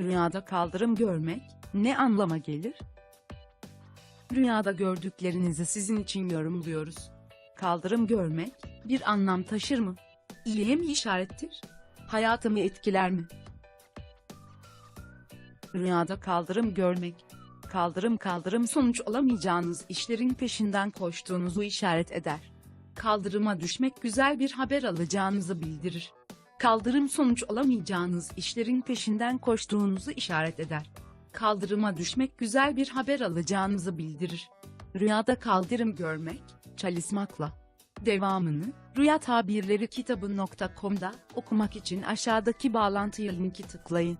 Rüyada kaldırım görmek ne anlama gelir? Rüyada gördüklerinizi sizin için yorumluyoruz. Kaldırım görmek bir anlam taşır mı? İyiye mi işarettir? Hayatımı etkiler mi? Rüyada kaldırım görmek kaldırım kaldırım sonuç olamayacağınız işlerin peşinden koştuğunuzu işaret eder. Kaldırıma düşmek güzel bir haber alacağınızı bildirir. Kaldırım sonuç olamayacağınız işlerin peşinden koştuğunuzu işaret eder. Kaldırıma düşmek güzel bir haber alacağınızı bildirir. Rüyada kaldırım görmek, çalışmakla. Devamını, Rüya Tabirleri kitabı.com'da okumak için aşağıdaki bağlantıya linki tıklayın.